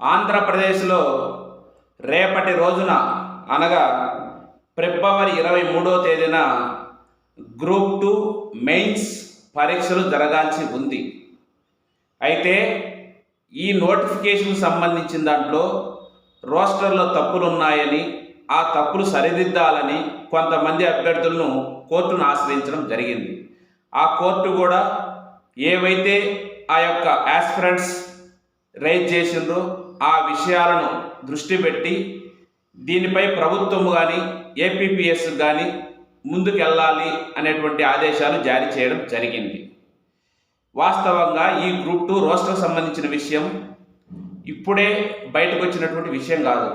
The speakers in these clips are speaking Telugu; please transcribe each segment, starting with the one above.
ఆంధ్రప్రదేశ్లో రేపటి రోజున అనగా ఫిబ్రవరి ఇరవై మూడో తేదీన గ్రూప్ టూ మెయిన్స్ పరీక్షలు జరగాల్సి ఉంది. అయితే ఈ నోటిఫికేషన్ సంబంధించిన దాంట్లో రోస్టర్లో తప్పులు ఉన్నాయని ఆ తప్పులు సరిదిద్దాలని కొంతమంది అభ్యర్థులను కోర్టును ఆశ్రయించడం జరిగింది. ఆ కోర్టు కూడా ఏవైతే ఆ యొక్క యాస్పిరెంట్స్ రైజ్ చేసిండ్రో ఆ విషయాలను దృష్టి పెట్టి దీనిపై ప్రభుత్వం కానీ ఏపీపీఎస్ కానీ ముందుకు వెళ్ళాలి అనేటువంటి ఆదేశాలు జారీ చేయడం జరిగింది. వాస్తవంగా ఈ గ్రూప్ టూ రోస్టర్ సంబంధించిన విషయం ఇప్పుడే బయటకు వచ్చినటువంటి విషయం కాదు.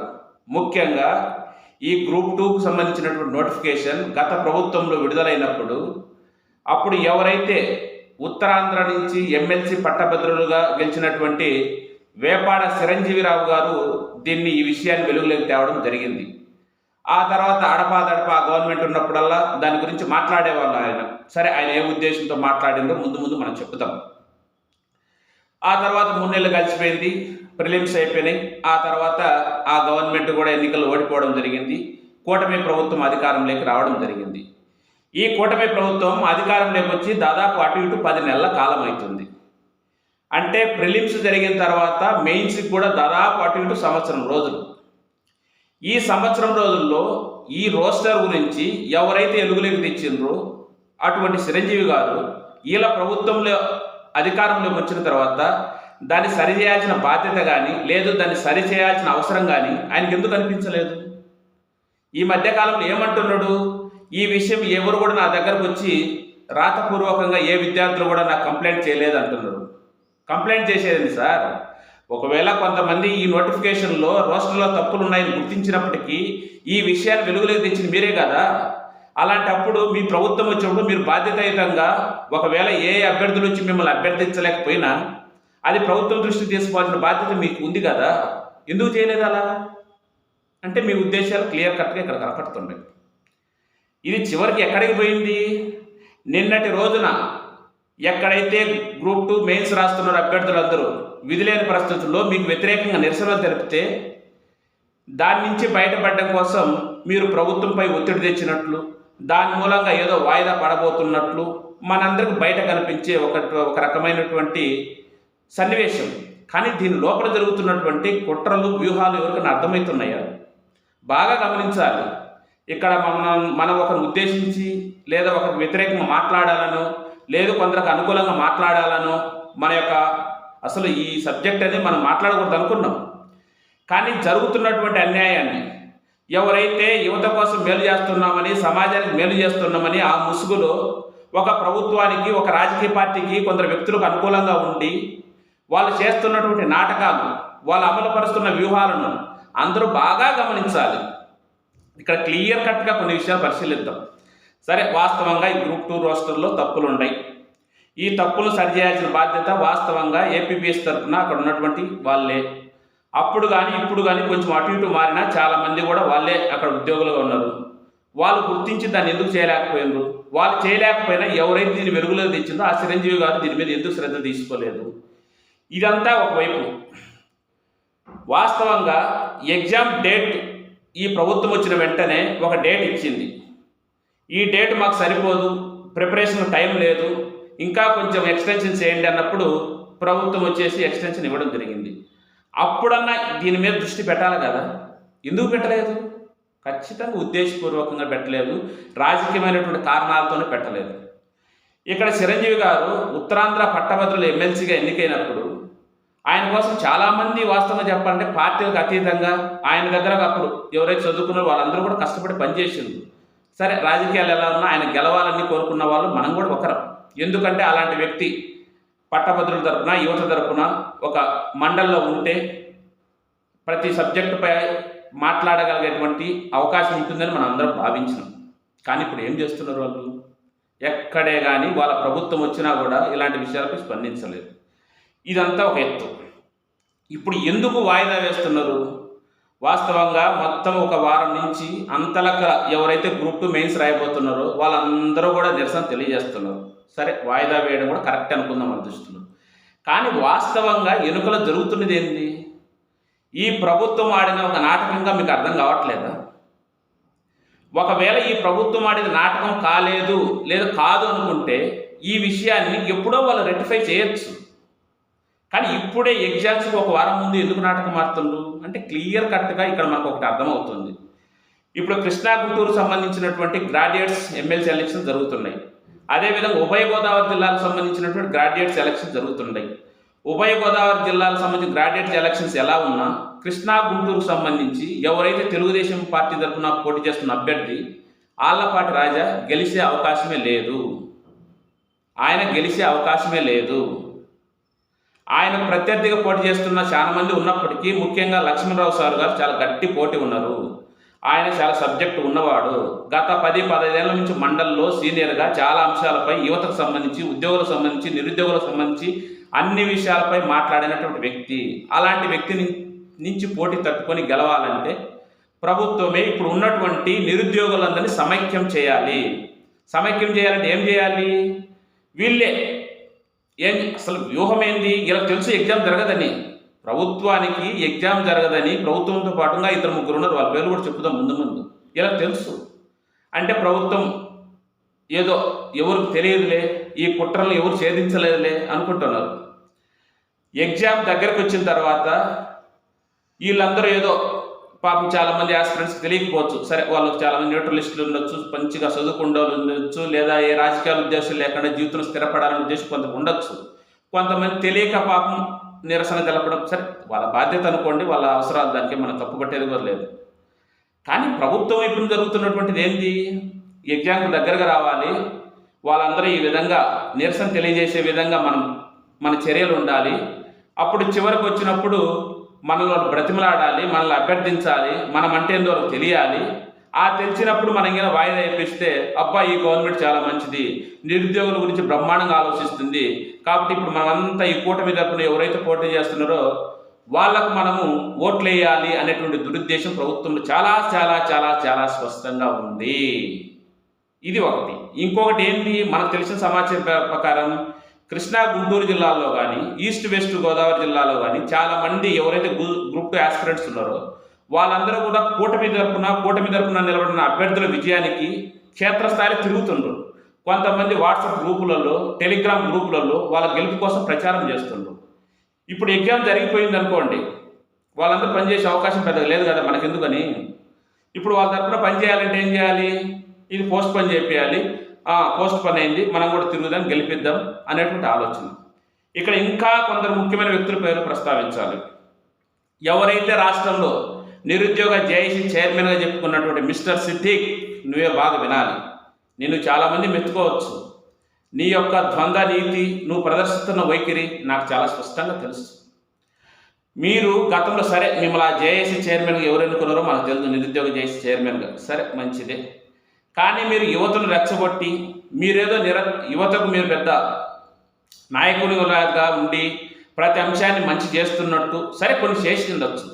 ముఖ్యంగా ఈ గ్రూప్ టూకు సంబంధించినటువంటి నోటిఫికేషన్ గత ప్రభుత్వంలో విడుదలైనప్పుడు అప్పుడు ఎవరైతే ఉత్తరాంధ్ర నుంచి ఎమ్మెల్సీ పట్టభద్రులుగా గెలిచినటువంటి వేపాడ చిరంజీవిరావు గారు దీన్ని ఈ విషయాన్ని వెలుగులోకి తేవడం జరిగింది. ఆ తర్వాత అడపాదడపా గవర్నమెంట్ ఉన్నప్పుడల్లా దాని గురించి మాట్లాడేవాళ్ళు ఆయన. సరే ఆయన ఏ ఉద్దేశంతో మాట్లాడిందో ముందు ముందు మనం చెప్తాం ఆ తర్వాత మూడు నెలలు కలిసిపోయింది ప్రిలిమ్స్ అయిపోయినాయి. ఆ తర్వాత ఆ గవర్నమెంట్ కూడా ఎన్నికలు ఓడిపోవడం జరిగింది. కూటమి ప్రభుత్వం అధికారంలోకి రావడం జరిగింది. ఈ కూటమి ప్రభుత్వం అధికారంలోకి వచ్చి దాదాపు అటు ఇటు పది నెలల కాలం అవుతుంది. అంటే ప్రిలిమ్స్ జరిగిన తర్వాత మెయిన్స్కి కూడా దాదాపు అటు ఇటు సంవత్సరం రోజులు. ఈ సంవత్సరం రోజుల్లో ఈ రోస్టర్ గురించి ఎవరైతే ఎలుగులోకి తెచ్చిండ్రో అటువంటి చిరంజీవి గారు వీళ్ళ ప్రభుత్వంలో అధికారంలోకి వచ్చిన తర్వాత దాన్ని సరిచేయాల్సిన బాధ్యత కానీ లేదు దాన్ని సరిచేయాల్సిన అవసరం కానీ ఆయనకి ఎందుకు అనిపించలేదు? ఈ మధ్యకాలంలో ఏమంటున్నాడు? ఈ విషయం ఎవరు కూడా నా దగ్గరకు వచ్చి రాతపూర్వకంగా ఏ విద్యార్థులు కూడా నాకు కంప్లైంట్ చేయలేదు అంటున్నారు కంప్లైంట్ చేసేది సార్. ఒకవేళ కొంతమంది ఈ నోటిఫికేషన్లో రోస్టర్లో తప్పులు ఉన్నాయని గుర్తించినప్పటికీ ఈ విషయాన్ని వెలుగులోకి తెచ్చింది మీరే కదా? అలాంటప్పుడు మీ ప్రభుత్వం వచ్చినప్పుడు మీరు బాధ్యతాయుతంగా ఒకవేళ ఏ అభ్యర్థులు వచ్చి మిమ్మల్ని అభ్యర్థించలేకపోయినా అది ప్రభుత్వం దృష్టికి తీసుకోవాల్సిన బాధ్యత మీకు ఉంది కదా? ఎందుకు చేయలేదు అలా? అంటే మీ ఉద్దేశాలు క్లియర్ కట్గా ఇక్కడ కనపడుతుండే ఇది చివరికి ఎక్కడికి పోయింది? నిన్నటి రోజున ఎక్కడైతే గ్రూప్ టూ మెయిన్స్ రాస్తున్నారు అభ్యర్థులందరూ విధులేని పరిస్థితుల్లో మీకు వ్యతిరేకంగా నిరసనలు తెలిపితే దాని నుంచి బయటపడడం కోసం మీరు ప్రభుత్వంపై ఒత్తిడి తెచ్చినట్లు దాని మూలంగా ఏదో వాయిదా పడబోతున్నట్లు మనందరికి బయట కనిపించే ఒక ఒక రకమైనటువంటి సన్నివేశం. కానీ దీని లోపల జరుగుతున్నటువంటి కుట్రలు వ్యూహాలు ఎవరికైనా అర్థమవుతున్నాయా బాగా గమనించాలి. ఇక్కడ మనం మనం ఒకరిని ఉద్దేశించి లేదా ఒకరికి వ్యతిరేకంగా మాట్లాడాలనో లేదు కొందరికి అనుకూలంగా మాట్లాడాలనో మన యొక్క అసలు ఈ సబ్జెక్ట్ అనేది మనం మాట్లాడకూడదు అనుకున్నాం. కానీ జరుగుతున్నటువంటి అన్యాయాన్ని ఎవరైతే యువత కోసం మేలు చేస్తున్నామని సమాజానికి మేలు చేస్తున్నామని ఆ ముసుగులో ఒక ప్రభుత్వానికి ఒక రాజకీయ పార్టీకి కొందరు వ్యక్తులకు అనుకూలంగా ఉండి వాళ్ళు చేస్తున్నటువంటి నాటకాలు వాళ్ళు అమలుపరుస్తున్న వ్యూహాలను అందరూ బాగా గమనించాలి. ఇక్కడ క్లియర్ కట్గా కొన్ని విషయాలు పరిశీలిద్దాం. సరే వాస్తవంగా ఈ గ్రూప్ టూ రోస్టర్లో తప్పులు ఉన్నాయి ఈ తప్పులు సరిచేయాల్సిన బాధ్యత వాస్తవంగా ఏపీబీఎస్ తరఫున అక్కడ ఉన్నటువంటి వాళ్ళే. అప్పుడు కానీ ఇప్పుడు కానీ కొంచెం అటు ఇటు మారినా చాలామంది కూడా వాళ్ళే అక్కడ ఉద్యోగులుగా ఉన్నారు. వాళ్ళు గుర్తించి దాన్ని ఎందుకు చేయలేకపోయినారు? వాళ్ళు చేయలేకపోయినా ఎవరైతే దీన్ని వెలుగులో తెచ్చిందో ఆ చిరంజీవి గారు దీని మీద ఎందుకు శ్రద్ధ తీసుకోలేదు? ఇదంతా ఒకవైపు. వాస్తవంగా ఎగ్జామ్ డేట్ ఈ ప్రభుత్వం వచ్చిన వెంటనే ఒక డేట్ ఇచ్చింది. ఈ డేట్ మాకు సరిపోదు ప్రిపరేషన్ టైం లేదు ఇంకా కొంచెం ఎక్స్టెన్షన్ చేయండి అన్నప్పుడు ప్రభుత్వం వచ్చేసి ఎక్స్టెన్షన్ ఇవ్వడం జరిగింది. అప్పుడన్నా దీని మీద దృష్టి పెట్టాలి కదా. ఎందుకు పెట్టలేదు? ఖచ్చితంగా ఉద్దేశపూర్వకంగా పెట్టలేదు. రాజకీయమైనటువంటి కారణాలతోనే పెట్టలేదు. ఇక్కడ చిరంజీవి గారు ఉత్తరాంధ్ర పట్టభద్రుల ఎమ్మెల్సీగా ఎన్నికైనప్పుడు ఆయన కోసం చాలామంది వాస్తవంగా చెప్పాలంటే పార్టీలకు అతీతంగా ఆయన దగ్గర అప్పుడు ఎవరైతే చదువుకున్నారో వాళ్ళందరూ కూడా కష్టపడి పనిచేసింది సరే రాజకీయాలు ఎలా ఉన్నా ఆయన గెలవాలని కోరుకున్న వాళ్ళు మనం కూడా ఒకరం. ఎందుకంటే అలాంటి వ్యక్తి పట్టభద్రుల తరపున యువత తరపున ఒక మండల్లో ఉంటే ప్రతి సబ్జెక్టుపై మాట్లాడగలిగేటువంటి అవకాశం ఉంటుందని మనం అందరం భావించినాం. కానీ ఇప్పుడు ఏం చేస్తున్నారు వాళ్ళు? ఎక్కడే కానీ వాళ్ళ ప్రభుత్వం వచ్చినా కూడా ఇలాంటి విషయాలపై స్పందించలేదు. ఇదంతా ఒక ఎత్తు. ఇప్పుడు ఎందుకు వాయిదా వేస్తున్నారు? వాస్తవంగా మొత్తం ఒక వారం నుంచి అంతలక ఎవరైతే గ్రూప్ టూ మెయిన్స్ రాయబోతున్నారో వాళ్ళందరూ కూడా నిరసన తెలియజేస్తున్నారు. సరే వాయిదా వేయడం కూడా కరెక్ట్ అనుకుందాం మన దృష్టిలో కానీ వాస్తవంగా ఎన్నికలు జరుగుతున్నది ఏంటి ఈ ప్రభుత్వం ఆడిన ఒక నాటకంగా మీకు అర్థం కావట్లేదా? ఒకవేళ ఈ ప్రభుత్వం ఆడిన నాటకం కాలేదు లేదా కాదు అనుకుంటే ఈ విషయాన్ని ఎప్పుడో వాళ్ళు రెక్టిఫై చేయొచ్చు. కానీ ఇప్పుడే ఎగ్జామ్స్కి ఒక వారం ముందు ఎందుకు నాటకం ఆడుతుండ్రు? అంటే క్లియర్ కట్గా ఇక్కడ మనకు ఒకటి అర్థమవుతుంది. ఇప్పుడు కృష్ణా గుంటూరు సంబంధించినటువంటి గ్రాడ్యుయేట్స్ ఎమ్మెల్సీ ఎలక్షన్ జరుగుతున్నాయి. అదేవిధంగా ఉభయ గోదావరి జిల్లాకు సంబంధించినటువంటి గ్రాడ్యుయేట్స్ ఎలక్షన్ జరుగుతున్నాయి. ఉభయ గోదావరి జిల్లాకు సంబంధించిన గ్రాడ్యుయేట్స్ ఎలక్షన్స్ ఎలా ఉన్నా కృష్ణా గుంటూరుకు సంబంధించి ఎవరైతే తెలుగుదేశం పార్టీ తరఫున పోటీ చేస్తున్న అభ్యర్థి ఆళ్ళపాటి రాజా గెలిచే అవకాశమే లేదు. ఆయన గెలిచే అవకాశమే లేదు. ఆయన ప్రత్యర్థిగా పోటీ చేస్తున్న చాలా మంది ఉన్నప్పటికీ ముఖ్యంగా లక్ష్మణరావు సార్ గారు చాలా గట్టి పోటీ ఉన్నారు. ఆయన చాలా సబ్జెక్ట్ ఉన్నవాడు. గత పది పదహైదేళ్ళ నుంచి మండల్లో సీనియర్గా చాలా అంశాలపై యువతకు సంబంధించి ఉద్యోగులకు సంబంధించి నిరుద్యోగులకు సంబంధించి అన్ని విషయాలపై మాట్లాడినటువంటి వ్యక్తి. అలాంటి వ్యక్తిని నుంచి పోటీ తట్టుకొని గెలవాలంటే ప్రభుత్వమే ఇప్పుడు ఉన్నటువంటి నిరుద్యోగులందరినీ సమైక్యం చేయాలి. సమైక్యం చేయాలంటే ఏం చేయాలి? వీళ్ళే ఏం అసలు వ్యూహం ఏంది ఇలా తెలుసు ఎగ్జామ్ జరగదని. ప్రభుత్వానికి ఎగ్జామ్ జరగదని ప్రభుత్వంతో పాటుగా ఇద్దరు ముగ్గురు ఉన్నారు. వాళ్ళ పేర్లు కూడా చెప్పుదాం ముందు ముందు. ఇలా తెలుసు. అంటే ప్రభుత్వం ఏదో ఎవరికి తెలియదులే ఈ కుట్రలను ఎవరు ఛేదించలేదులే అనుకుంటున్నారు. ఎగ్జామ్ దగ్గరకు వచ్చిన తర్వాత వీళ్ళందరూ ఏదో పాపం చాలా మంది ఆస్పిరెంట్స్ తెలియకపోవచ్చు. సరే వాళ్ళకి చాలా మంది న్యూట్రలిస్టులు ఉండొచ్చు మంచిగా చదువుకుండే ఉండొచ్చు లేదా ఏ రాజకీయ ఉద్దేశం లేకుండా జీవితంలో స్థిరపడాలనే ఉద్దేశం కొంత ఉండొచ్చు. కొంతమంది తెలియక పాపం నిరసన తెలపడం సరే వాళ్ళ బాధ్యత అనుకోండి వాళ్ళ అవసరాలు దానికి మనం తప్పు పట్టేది కూడా లేదు. కానీ ప్రభుత్వం వైపు జరుగుతున్నటువంటిది ఏంటి ఎగ్జామ్కి దగ్గరగా రావాలి. వాళ్ళందరూ ఈ విధంగా నిరసన తెలియజేసే విధంగా మనం మన చర్యలు ఉండాలి. అప్పుడు చివరికి వచ్చినప్పుడు మనల్ని బ్రతిమలాడాలి మనల్ని అభ్యర్థించాలి మనం అంటే ఏందో తెలియాలి. ఆ తెలిసినప్పుడు మనం ఇంకా వాయిదా వేపిస్తే అబ్బా ఈ గవర్నమెంట్ చాలా మంచిది నిరుద్యోగుల గురించి బ్రహ్మాండంగా ఆలోచిస్తుంది. కాబట్టి ఇప్పుడు మనమంతా ఈ కూటమి తరపున ఎవరైతే పోటీ చేస్తున్నారో వాళ్ళకు మనము ఓట్లు వేయాలి అనేటువంటి దురుద్దేశం ప్రభుత్వంలో చాలా చాలా చాలా చాలా స్పష్టంగా ఉంది. ఇది ఒకటి. ఇంకొకటి ఏంటి మనకు తెలిసిన సమాచారం ప్రకారం కృష్ణా గుంటూరు జిల్లాలో కానీ ఈస్ట్ వెస్ట్ గోదావరి జిల్లాలో కానీ చాలా మంది ఎవరైతే గ్రూప్ టూ ఆస్పిరెంట్స్ ఉన్నారో వాళ్ళందరూ కూడా కూటమి తరపున కూటమి తరపున నిలబడిన అభ్యర్థుల విజయానికి క్షేత్రస్థాయిలో తిరుగుతుండ్రు. కొంతమంది వాట్సాప్ గ్రూపులలో టెలిగ్రామ్ గ్రూపులలో వాళ్ళ గెలుపు కోసం ప్రచారం చేస్తుండ్రు. ఇప్పుడు ఎగ్జామ్ జరిగిపోయింది అనుకోండి వాళ్ళందరూ పనిచేసే అవకాశం పెద్దగా లేదు కదా మనకెందుకని? ఇప్పుడు వాళ్ళ తరపున పని చేయాలంటే ఏం చేయాలి? ఇది పోస్ట్ పని చేయాలి పోస్ట్ పని అయింది మనం కూడా తిరుగుదాం గెలిపిద్దాం అనేటువంటి ఆలోచన. ఇక్కడ ఇంకా కొందరు ముఖ్యమైన వ్యక్తుల పేరు ప్రస్తావించాలి. ఎవరైతే రాష్ట్రంలో నిరుద్యోగ జేఏసీ చైర్మన్గా చెప్పుకున్నటువంటి మిస్టర్ సిద్దిక్ నువ్వే బాగా వినాలి. నేను చాలామంది మెచ్చుకోవచ్చు. నీ యొక్క ద్వంద్వ నీతి నువ్వు ప్రదర్శిస్తున్న వైఖరి నాకు చాలా స్పష్టంగా తెలుసు. మీరు గతంలో సరే మిమ్మల్ని ఆ జేఏసీ చైర్మన్గా ఎవరు ఎన్నుకున్నారో మనకు తెలుసు నిరుద్యోగ జేఏసీ చైర్మన్గా. సరే మంచిదే. కానీ మీరు యువతను రెచ్చగొట్టి మీరేదో నిర యువతకు మీరు పెద్ద నాయకునిలాగా ఉండి ప్రతి అంశాన్ని మంచి చేస్తున్నట్టు సరే కొన్ని చేసి ఉండొచ్చు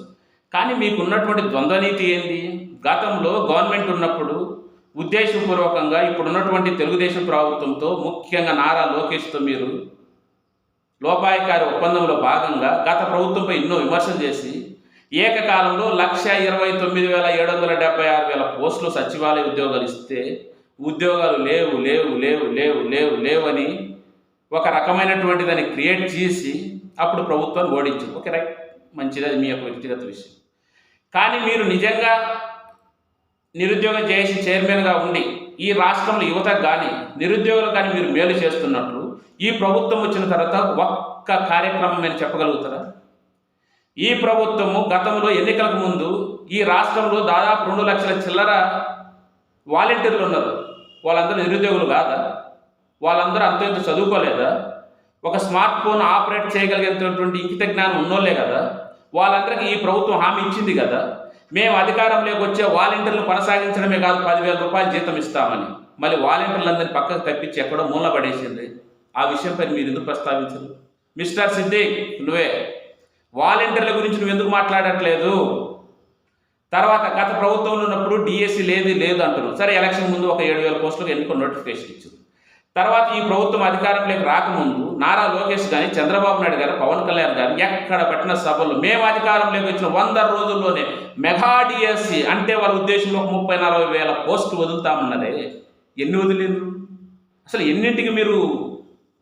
కానీ మీకు ఉన్నటువంటి ద్వంద్వనీతి ఏంది? గతంలో గవర్నమెంట్ ఉన్నప్పుడు ఉద్దేశపూర్వకంగా ఇప్పుడు ఉన్నటువంటి తెలుగుదేశం ప్రభుత్వంతో ముఖ్యంగా నారా లోకేష్తో మీరు లోపాయకారి ఒప్పందంలో భాగంగా గత ప్రభుత్వంపై ఎన్నో విమర్శలు చేసి ఏకకాలంలో లక్ష ఇరవై తొమ్మిది వేల ఏడు వందల డెబ్బై ఆరు వేల పోస్టులు సచివాలయ ఉద్యోగాలు ఇస్తే ఉద్యోగాలు లేవు లేవు లేవు లేవు లేవు లేవని ఒక రకమైనటువంటి దాన్ని క్రియేట్ చేసి అప్పుడు ప్రభుత్వాన్ని ఓడించు ఓకే రైట్. మంచిది అది మీ యొక్క వ్యక్తిగత విషయం. కానీ మీరు నిజంగా నిరుద్యోగం చేసి చైర్మన్గా ఉండి ఈ రాష్ట్రంలో యువతకు కానీ నిరుద్యోగులకు కానీ మీరు మేలు చేస్తున్నట్లు ఈ ప్రభుత్వం వచ్చిన తర్వాత ఒక్క కార్యక్రమం మీరు చెప్పగలుగుతారా? ఈ ప్రభుత్వము గతంలో ఎన్నికలకు ముందు ఈ రాష్ట్రంలో దాదాపు రెండు లక్షల చిల్లర వాలంటీర్లు ఉన్నారు. వాళ్ళందరూ నిరుద్యోగులు కాదా? వాళ్ళందరూ అంత ఇంత చదువుకోలేదా? ఒక స్మార్ట్ ఫోన్ ఆపరేట్ చేయగలిగేటటువంటి ఇంకిత జ్ఞానం ఉన్నోళ్ళే కదా? వాళ్ళందరికీ ఈ ప్రభుత్వం హామీ ఇచ్చింది కదా? మేము అధికారంలోకి వచ్చే వాలంటీర్లు కొనసాగించడమే కాదు పదివేల రూపాయలు జీతం ఇస్తామని. మళ్ళీ వాలంటీర్లందరినీ పక్కకు తప్పించి ఎక్కడో మూల పడేసింది. ఆ విషయంపై మీరు ఎందుకు ప్రస్తావించరు? మిస్టర్ సిద్దిక్ నువ్వే. వాలంటీర్ల గురించి నువ్వు ఎందుకు మాట్లాడట్లేదు? తర్వాత గత ప్రభుత్వంలో ఉన్నప్పుడు డిఎస్సి లేదు లేదు అంటున్నావు. సరే ఎలక్షన్ ముందు ఒక ఏడు వేల పోస్టులకు ఎందుకు నోటిఫికేషన్ ఇచ్చారు తర్వాత ఈ ప్రభుత్వం అధికారంలోకి రాకముందు నారా లోకేష్ కానీ చంద్రబాబు నాయుడు గారు పవన్ కళ్యాణ్ గారు ఎక్కడ పెట్టిన సభలు? మేము అధికారంలోకి వచ్చిన వంద రోజుల్లోనే మెగా డిఎస్సి అంటే వాళ్ళ ఉద్దేశంలో ఒక ముప్పై నలభై వేల పోస్టులు వదులుతామన్నదే. ఎన్ని వదిలేదు అసలు ఎన్నింటికి మీరు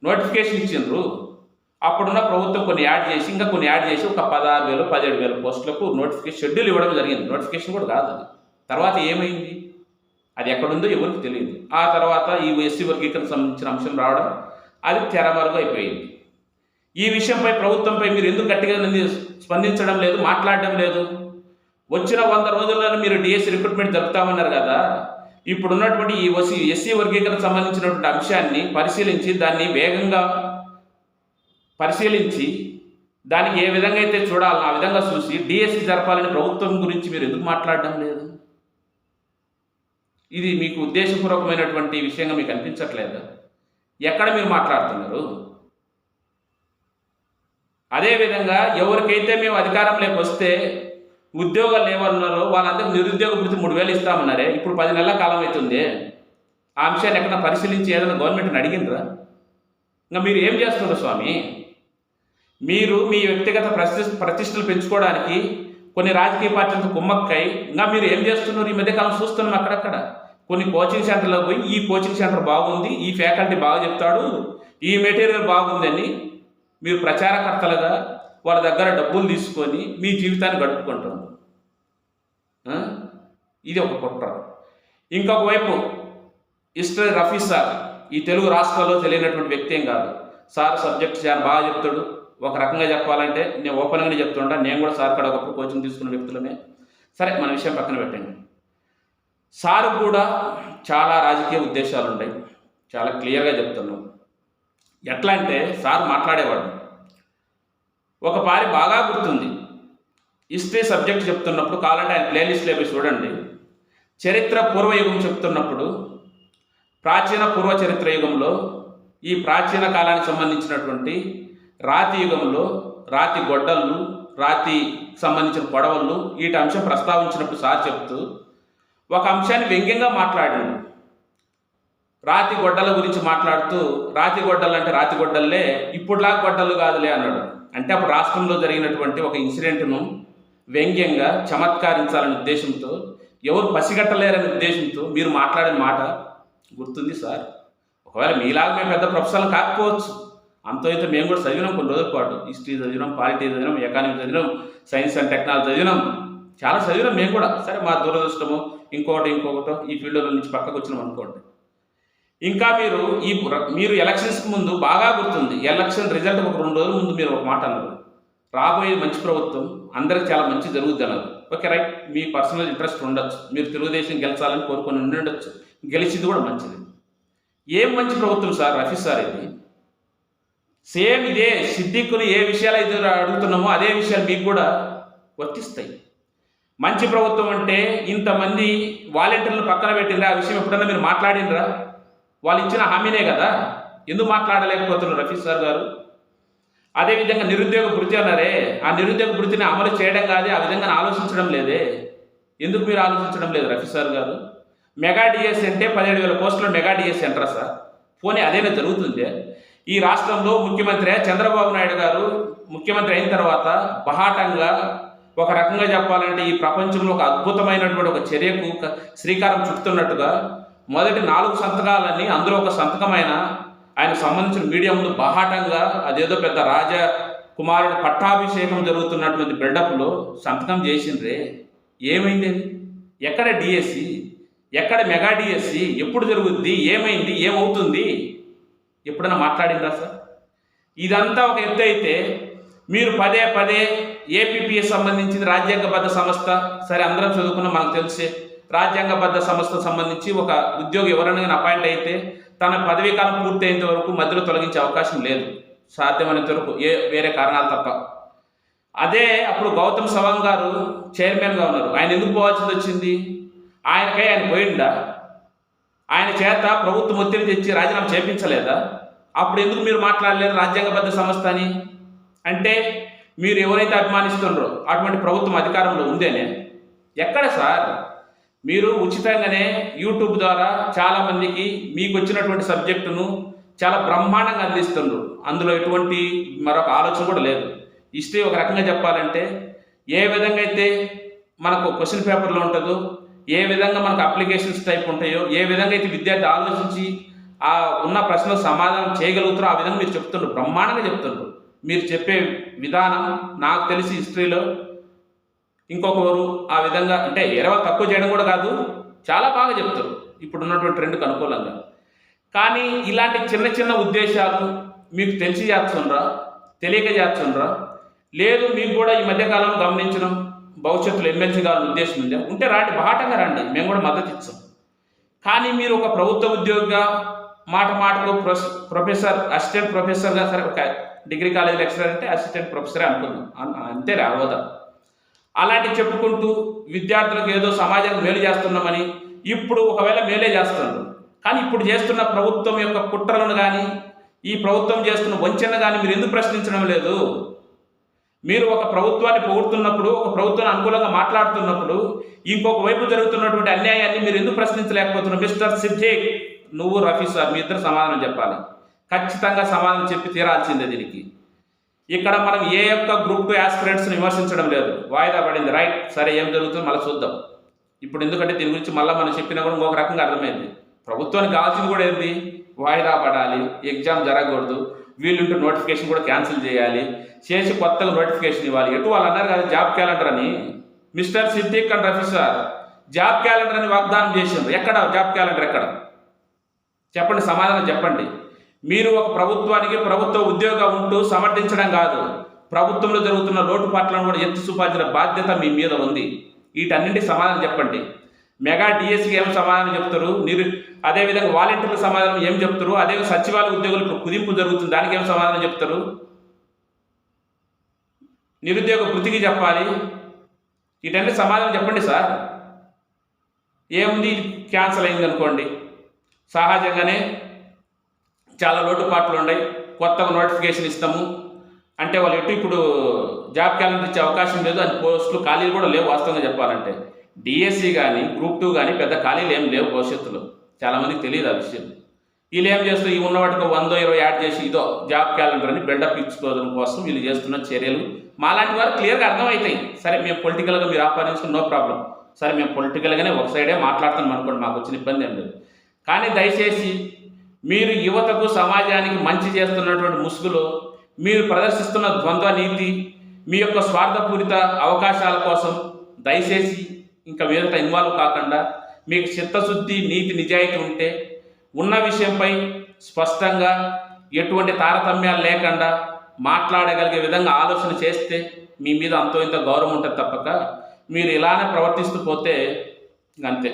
నోటిఫికేషన్ ఇచ్చిండ్రు? అప్పుడున్న ప్రభుత్వం కొన్ని యాడ్ చేసి ఇంకా కొన్ని యాడ్ చేసి ఒక పదహారు వేలు పదిహేడు వేల పోస్టులకు నోటిఫికేషన్ షెడ్యూల్ ఇవ్వడం జరిగింది. నోటిఫికేషన్ కూడా కాదు అది. తర్వాత ఏమైంది? అది ఎక్కడుందో ఎవరికి తెలియదు. ఆ తర్వాత ఈ ఎస్సీ వర్గీకరణ సంబంధించిన అంశం రావడం అది తెరమరుగు అయిపోయింది. ఈ విషయంపై ప్రభుత్వంపై మీరు ఎందుకు గట్టిగా స్పందించడం లేదు మాట్లాడడం లేదు? వచ్చిన వంద రోజుల్లోనే మీరు డిఎస్సి రిక్రూట్మెంట్ జరుపుతామన్నారు కదా. ఇప్పుడున్నటువంటి ఈ వసి ఎస్సీ వర్గీకరణ సంబంధించినటువంటి అంశాన్ని పరిశీలించి దాన్ని వేగంగా పరిశీలించి దానికి ఏ విధంగా అయితే చూడాలో ఆ విధంగా చూసి డిఎస్సి జరపాలని ప్రభుత్వం గురించి మీరు ఎందుకు మాట్లాడడం లేదు? ఇది మీకు ఉద్దేశపూర్వకమైనటువంటి విషయంగా మీకు అనిపించట్లేదు? ఎక్కడ మీరు మాట్లాడుతున్నారు? అదేవిధంగా ఎవరికైతే మేము అధికారంలోకి వస్తే ఉద్యోగాలు ఏమన్నారో వాళ్ళందరూ నిరుద్యోగ వృత్తి మూడు వేలు ఇస్తామన్నారే. ఇప్పుడు పది నెలల కాలం అవుతుంది. ఆ అంశాన్ని ఎక్కడ పరిశీలించి ఏదైనా గవర్నమెంట్ని అడిగిండ్రా? ఇంకా మీరు ఏం చేస్తున్నారు స్వామి? మీరు మీ వ్యక్తిగత ప్రతి ప్రతిష్టలు పెంచుకోవడానికి కొన్ని రాజకీయ పార్టీలతో కుమ్మక్కై ఇంకా మీరు ఏం చేస్తున్నారు? ఈ మధ్యకాలం చూస్తున్నాం అక్కడక్కడ. కొన్ని కోచింగ్ సెంటర్లో పోయి ఈ కోచింగ్ సెంటర్ బాగుంది ఈ ఫ్యాకల్టీ బాగా చెప్తాడు ఈ మెటీరియల్ బాగుందని మీరు ప్రచారకర్తలుగా వాళ్ళ దగ్గర డబ్బులు తీసుకొని మీ జీవితాన్ని గడుపుకుంటున్నారు. ఇది ఒక కుట్ర. ఇంకొక వైపు హిస్టరీ రఫీ సార్ ఈ తెలుగు రాష్ట్రాల్లో తెలియనటువంటి వ్యక్తి ఏం కాదు. సార్ సబ్జెక్ట్ చాలా బాగా చెప్తాడు. ఒక రకంగా చెప్పాలంటే నేను ఓపెన్గానే చెప్తుంటా. నేను కూడా సార్ కాడ ఒకప్పుడు కోచింగ్ తీసుకున్న వ్యక్తులమే. సరే మన విషయం పక్కన పెట్టండి. సార్ కూడా చాలా రాజకీయ ఉద్దేశాలు ఉంటాయి. చాలా క్లియర్గా చెప్తున్నాం. ఎట్లా అంటే సార్ మాట్లాడేవాడు. ఒక పారి బాగా గుర్తుంది. హిస్టరీ సబ్జెక్ట్ చెప్తున్నప్పుడు కావాలంటే ఆయన ప్లేలిస్ట్లో పోయి చూడండి. చరిత్ర పూర్వయుగం చెప్తున్నప్పుడు ప్రాచీన పూర్వ చరిత్ర యుగంలో ఈ ప్రాచీన కాలానికి సంబంధించినటువంటి రాతి యుగంలో రాతి గొడ్డళ్ళు రాతి సంబంధించిన పొడవళ్ళు వీటి అంశం ప్రస్తావించినప్పుడు సార్ చెప్తూ ఒక అంశాన్ని వ్యంగ్యంగా మాట్లాడాడు. రాతి గొడ్డల గురించి మాట్లాడుతూ రాతి గొడ్డలు అంటే రాతి గొడ్డల్లే ఇప్పుడులా గొడ్డలు కాదులే అన్నాడు. అంటే అప్పుడు రాష్ట్రంలో జరిగినటువంటి ఒక ఇన్సిడెంట్ను వ్యంగ్యంగా చమత్కరించాలనే ఉద్దేశంతో ఎవరు పసిగట్టలేరనే ఉద్దేశంతో మీరు మాట్లాడిన మాట గుర్తుంది సార్. ఒకవేళ మీలాగా మేము పెద్ద ప్రొఫెసర్లు కాకపోవచ్చు. అంతో ఇంత మేము కూడా చదివినాం కొన్ని రోజుల పాటు. హిస్టరీ చదివినాం పాలిటీ చదివినాం ఎకానమీ చదివినాం సైన్స్ అండ్ టెక్నాలజీ చదివినాం. చాలా చదివినాం మేము కూడా. సరే మా దురదృష్టము ఇంకొకటి ఇంకొకటో ఈ ఫీల్డ్లో నుంచి పక్కకు వచ్చినాం అనుకోండి. ఇంకా మీరు ఈ మీరు ఎలక్షన్స్కి ముందు బాగా గుర్తుంది. ఎలక్షన్ రిజల్ట్ ఒక రెండు రోజుల ముందు మీరు ఒక మాట అన్నారు. రాబోయే మంచి ప్రభుత్వం అందరికి చాలా మంచి జరుగుద్ది అన్నారు. Okay right. మీ పర్సనల్ ఇంట్రెస్ట్ ఉండొచ్చు. మీరు తెలుగుదేశం గెలిచాలని కోరుకొని ఉండి ఉండొచ్చు. గెలిచింది కూడా మంచిది. ఏం మంచి ప్రభుత్వం సార్? రఫీ సార్ ఇది. సేమ్ ఇదే సిద్దిక్కుని ఏ విషయాలు అయితే అడుగుతున్నామో అదే విషయాలు మీకు కూడా వర్తిస్తాయి. మంచి ప్రభుత్వం అంటే ఇంతమంది వాలంటీర్లు పక్కన పెట్టిండ్రా? ఆ విషయం ఎప్పుడన్నా మీరు మాట్లాడినరా వాళ్ళు ఇచ్చిన హామీనే కదా? ఎందుకు మాట్లాడలేకపోతున్నారు రఫీ సార్ గారు? అదేవిధంగా నిరుద్యోగ వృత్తి అన్నారే. ఆ నిరుద్యోగ వృత్తిని అమలు చేయడం కాదే ఆ విధంగా ఆలోచించడం లేదే. ఎందుకు మీరు ఆలోచించడం లేదు రఫీ సార్ గారు? మెగా డిఎస్ అంటే పదిహేడు వేల పోస్టులు మెగా డిఎస్ అంటారా సార్? పోనీ అదేనా జరుగుతుంది? ఈ రాష్ట్రంలో ముఖ్యమంత్రి చంద్రబాబు నాయుడు గారు ముఖ్యమంత్రి అయిన తర్వాత బహాటంగా ఒక రకంగా చెప్పాలంటే ఈ ప్రపంచంలో ఒక అద్భుతమైనటువంటి ఒక చర్యకు శ్రీకారం చుట్టుతున్నట్టుగా మొదటి నాలుగు సంతకాలన్నీ అందులో ఒక సంతకమైన ఆయన సంబంధించిన మీడియా ముందు బహాటంగా అదేదో పెద్ద రాజ కుమారుడు పట్టాభిషేకం జరుగుతున్నటువంటి బిల్డప్లో సంతకం చేసిండ్రే. ఏమైంది ఎక్కడ డిఎస్సి ఎక్కడ మెగా డిఎస్సి ఎప్పుడు జరుగుద్ది? ఏమైంది? ఏమవుతుంది? ఎప్పుడైనా మాట్లాడిందా సార్? ఇదంతా ఒక ఎత్తు అయితే మీరు పదే పదే ఏపీపీఎస్ సంబంధించింది రాజ్యాంగబద్ధ సంస్థ సరే అందరం చదువుకున్న మనకు తెలిసే. రాజ్యాంగబద్ధ సంస్థ సంబంధించి ఒక ఉద్యోగి ఎవరైనా అపాయింట్ అయితే తన పదవీ కాలం పూర్తయ్యేంత వరకు మధ్యలో తొలగించే అవకాశం లేదు. సాధ్యమైనంత వరకు ఏ వేరే కారణాలు తప్ప. అదే అప్పుడు గౌతమ్ సవాంగ్ గారు చైర్మన్గా ఉన్నారు. ఆయన ఎందుకు పోవాల్సింది వచ్చింది? ఆయనకై ఆయన పోయిండా? ఆయన చేత ప్రభుత్వం ఒత్తిడి తెచ్చి రాజీనామా చేపించలేదా? అప్పుడు ఎందుకు మీరు మాట్లాడలేరు రాజ్యాంగబద్ధ సంస్థ అని? అంటే మీరు ఎవరైతే అభిమానిస్తున్నారో అటువంటి ప్రభుత్వం అధికారంలో ఉందేనే? ఎక్కడ సార్? మీరు ఉచితంగానే యూట్యూబ్ ద్వారా చాలామందికి మీకు వచ్చినటువంటి సబ్జెక్టును చాలా బ్రహ్మాండంగా అందిస్తున్నారు. అందులో ఎటువంటి మరొక ఆలోచన కూడా లేదు. హిస్టరీ ఒక రకంగా చెప్పాలంటే ఏ విధంగా అయితే మనకు క్వశ్చన్ పేపర్లో ఉంటుందో ఏ విధంగా మనకు అప్లికేషన్స్ టైప్ ఉంటాయో ఏ విధంగా అయితే విద్యార్థి ఆలోచించి ఆ ఉన్న ప్రశ్నలకు సమాధానం చేయగలుగుతారో ఆ విధంగా మీరు చెప్తుండ్రు. బ్రహ్మాండంగా చెప్తుండ్రు. మీరు చెప్పే విధానం నాకు తెలిసి హిస్టరీలో ఇంకొకరు ఆ విధంగా అంటే ఎరవ తక్కువ చేయడం కూడా కాదు చాలా బాగా చెప్తారు. ఇప్పుడు ఉన్నటువంటి ట్రెండ్కి అనుకూలంగా. కానీ ఇలాంటి చిన్న చిన్న ఉద్దేశాలు మీకు తెలిసి చేస్తుండ్రా? తెలియక చేస్తుండ్రా? లేదు మీకు కూడా ఈ మధ్యకాలంలో గమనించడం భవిష్యత్తులో ఎమ్మెల్సీ కావాలని ఉద్దేశం ఉందా? ఉంటే రాండి బాటంగా రండి మేము కూడా మద్దతు ఇచ్చాం కానీ మీరు ఒక ప్రభుత్వ ఉద్యోగిగా మాట మాటకు ప్రొస్ ప్రొఫెసర్ అసిస్టెంట్ ప్రొఫెసర్గా సరే ఒక డిగ్రీ కాలేజ్ లెక్చరర్ అంటే అసిస్టెంట్ ప్రొఫెసరే అనుకున్నాం అంతే రావదా అలాంటి చెప్పుకుంటూ విద్యార్థులకు ఏదో సమాజానికి మేలు చేస్తున్నామని ఇప్పుడు ఒకవేళ మేలే చేస్తున్నారు. కానీ ఇప్పుడు చేస్తున్న ప్రభుత్వం యొక్క కుట్రలను కానీ ఈ ప్రభుత్వం చేస్తున్న వంచన కానీ మీరు ఎందుకు ప్రశ్నించడం లేదు? మీరు ఒక ప్రభుత్వాన్ని పొగుడుతున్నప్పుడు ఒక ప్రభుత్వాన్ని అనుకూలంగా మాట్లాడుతున్నప్పుడు ఇంకొక వైపు జరుగుతున్నటువంటి అన్యాయాన్ని మీరు ఎందుకు ప్రశ్నించలేకపోతున్నారు? మిస్టర్ సిద్దిక్ నువ్వు రఫీ సార్ మీ ఇద్దరు సమాధానం చెప్పాలి. ఖచ్చితంగా సమాధానం చెప్పి తీరాల్సిందే దీనికి. ఇక్కడ మనం ఏ యొక్క గ్రూప్ టూ యాస్పిరెంట్స్ని విమర్శించడం లేదు. వాయిదా పడింది. రైట్. సరే ఏం జరుగుతుందో మళ్ళీ చూద్దాం. ఇప్పుడు ఎందుకంటే దీని గురించి మళ్ళీ మనం చెప్పినా కూడా ఇంకొక రకంగా అర్థమైంది. ప్రభుత్వానికి కావాల్సింది కూడా ఏంటి వాయిదా పడాలి ఎగ్జామ్ జరగకూడదు వీళ్ళుంటే నోటిఫికేషన్ కూడా క్యాన్సిల్ చేయాలి చేసి కొత్తగా నోటిఫికేషన్ ఇవ్వాలి. ఎటు వాళ్ళు అన్నారు కదా జాబ్ క్యాలెండర్ అని. Mister Siddiq and Rafi sir job calendar అని వాగ్దానం చేసిండ్రు. ఎక్కడ? జాబ్ క్యాలెండర్ ఎక్కడ? చెప్పండి సమాధానం చెప్పండి. మీరు ఒక ప్రభుత్వానికి ప్రభుత్వ ఉద్యోగం ఉంటూ సమర్థించడం కాదు. ప్రభుత్వంలో జరుగుతున్న లోటుపాట్లను కూడా ఎత్తి చూపాల్సిన బాధ్యత మీ మీద ఉంది. వీటన్నింటి సమాధానం చెప్పండి. మెగా డిఎస్సికి ఏం సమాధానం చెప్తారు? నిరు అదేవిధంగా వాలంటీర్ల సమాధానం ఏం చెప్తారు? అదే సచివాలయ ఉద్యోగులు కుదింపు జరుగుతుంది దానికి ఏం సమాధానం చెప్తారు? నిరుద్యోగ వృత్తికి చెప్పాలి. వీటన్ని సమాధానం చెప్పండి సార్. ఏముంది? క్యాన్సిల్ అయింది అనుకోండి. సహజంగానే చాలా లోటుపాట్లు ఉన్నాయి. కొత్తగా నోటిఫికేషన్ ఇస్తాము. అంటే వాళ్ళు ఎటు ఇప్పుడు జాబ్ క్యాలెండర్ ఇచ్చే అవకాశం లేదు. అని పోస్టులు ఖాళీలు కూడా లేవు వాస్తవంగా చెప్పాలంటే. డిఎస్సి కానీ గ్రూప్ టూ కానీ పెద్ద ఖాళీలు ఏం లేవు భవిష్యత్తులో. చాలామందికి తెలియదు ఆ విషయం. వీళ్ళు ఏం చేస్తారు ఈ ఉన్న వాటికి వందో ఇరవై యాడ్ చేసి ఇదో జాబ్ క్యాలెండర్ అని బిల్డప్ ఇచ్చుకోవడం కోసం వీళ్ళు చేస్తున్న చర్యలు మాలాంటి వారు క్లియర్గా అర్థమవుతాయి. సరే మేము పొలిటికల్గా మీరు ఆపాదించుకుని నో ప్రాబ్లం. సరే మేము పొలిటికల్గానే ఒక సైడే మాట్లాడుతున్నాం అనుకోండి మాకు వచ్చిన ఇబ్బంది ఏం లేదు. కానీ దయచేసి మీరు యువతకు సమాజానికి మంచి చేస్తున్నటువంటి ముసుగులో మీరు ప్రదర్శిస్తున్న ద్వంద్వ నీతి మీ యొక్క స్వార్థపూరిత అవకాశాల కోసం దయచేసి ఇంకా వేరొక ఇన్వాల్వ్ కాకుండా మీకు చిత్తశుద్ధి నీతి నిజాయితీ ఉంటే ఉన్న విషయంపై స్పష్టంగా ఎటువంటి తారతమ్యాలు లేకుండా మాట్లాడగలిగే విధంగా ఆలోచన చేస్తే మీ మీద అంతో ఇంత గౌరవం ఉంటుంది తప్పక. మీరు ఇలానే ప్రవర్తిస్తూ పోతే అంతే.